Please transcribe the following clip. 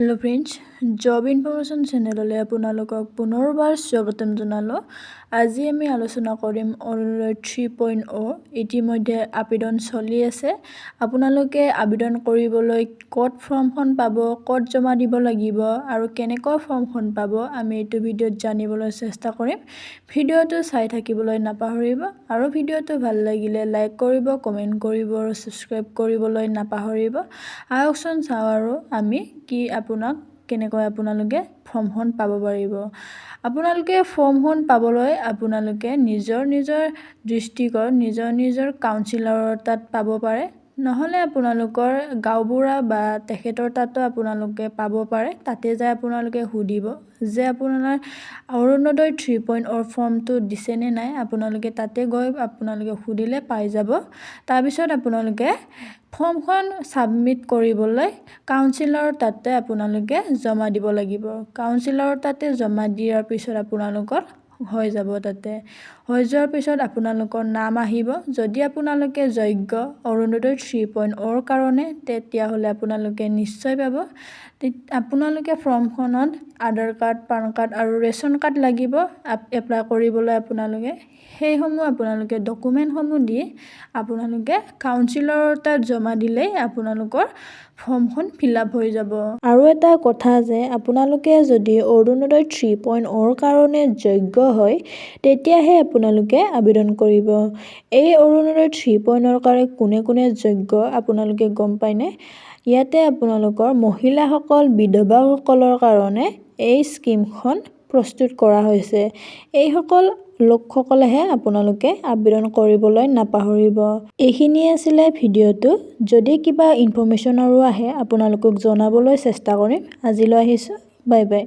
Hello friends job information চেনেললৈ আপোনালোকক পুনৰবাৰ স্বাগতম জনালোঁ। আজি আমি আলোচনা কৰিম অৰুণোদয় থ্ৰী পইণ্ট অ' ইতিমধ্যে আবেদন চলি আছে। আপোনালোকে আবেদন কৰিবলৈ ক'ত ফৰ্মখন পাব ক'ত জমা দিব লাগিব আৰু কেনেকৈ ফৰ্মখন পাব আমি এইটো ভিডিঅ'ত জানিবলৈ চেষ্টা কৰিম। ভিডিঅ'টো চাই থাকিবলৈ নাপাহৰিব আৰু ভিডিঅ'টো ভাল লাগিলে লাইক কৰিব কমেণ্ট কৰিব আৰু ছাবস্ক্ৰাইব কৰিবলৈ নাপাহৰিব। আহকচোন চাওঁ আৰু আমি কি আপোনাক কেনেকৈ আপোনালোকে ফৰ্মখন পাব পাৰিব। আপোনালোকে ফৰ্মখন পাবলৈ আপোনালোকে নিজৰ নিজৰ ডিষ্ট্ৰিক্টৰ নিজৰ নিজৰ কাউঞ্চিলৰৰ তাত পাব পাৰে। নহ'লে আপোনালোকৰ গাঁওবুঢ়া বা তেখেতৰ তাতো আপোনালোকে পাব পাৰে। তাতে যাই আপোনালোকে সুধিব যে আপোনাৰ অৰুণোদয় থ্ৰী পইণ্ট অ'ৰ ফৰ্মটো দিছেনে নাই। আপোনালোকে তাতে গৈ আপোনালোকে সুধিলে পাই যাব। তাৰপিছত আপোনালোকে ফৰ্মখন ছাবমিট কৰিবলৈ কাউঞ্চিলৰ তাতে আপোনালোকে জমা দিব লাগিব। কাউঞ্চিলৰ তাতে জমা দিয়াৰ পিছত আপোনালোকৰ হৈ যাব তাতে। হৈ যোৱাৰ পিছত আপোনালোকৰ নাম আহিব। যদি আপোনালোকে যোগ্য অৰুণোদয় থ্ৰী পইণ্ট অ'ৰ কাৰণে তেতিয়াহ'লে আপোনালোকে নিশ্চয় পাব। আপোনালোকে ফৰ্মখনত আধাৰ কাৰ্ড পান কাৰ্ড আৰু ৰেচন কাৰ্ড লাগিব এপ্লাই কৰিবলৈ আপোনালোকে। সেইসমূহ আপোনালোকে ডকুমেণ্টসমূহ দি আপোনালোকে কাউঞ্চিলৰ তাত জমা দিলেই আপোনালোকৰ ফৰ্মখন ফিল আপ হৈ যাব। আৰু এটা কথা যে আপোনালোকে যদি অৰুণোদয় থ্ৰী পইণ্ট অ'ৰ কাৰণে যোগ্য হয় তেতিয়াহে আপোনালোকে আবেদন কৰিব। এই অৰুণোদয় থ্ৰী পইণ্টৰ কাৰণে কোনে কোনে যোগ্য আপোনালোকে গম পায়নে? ইয়াতে আপোনালোকৰ মহিলাসকল বিধৱাসকলৰ কাৰণে এই স্কীমখন প্ৰস্তুত কৰা হৈছে। এইসকল লোকসকলেহে আপোনালোকে আবেদন কৰিবলৈ নাপাহৰিব। এইখিনিয়ে আছিলে ভিডিঅ'টো। যদি কিবা ইনফৰ্মেশ্যন আৰু আহে আপোনালোকক জনাবলৈ চেষ্টা কৰিম। আজিলৈ আহিছোঁ। Bye bye.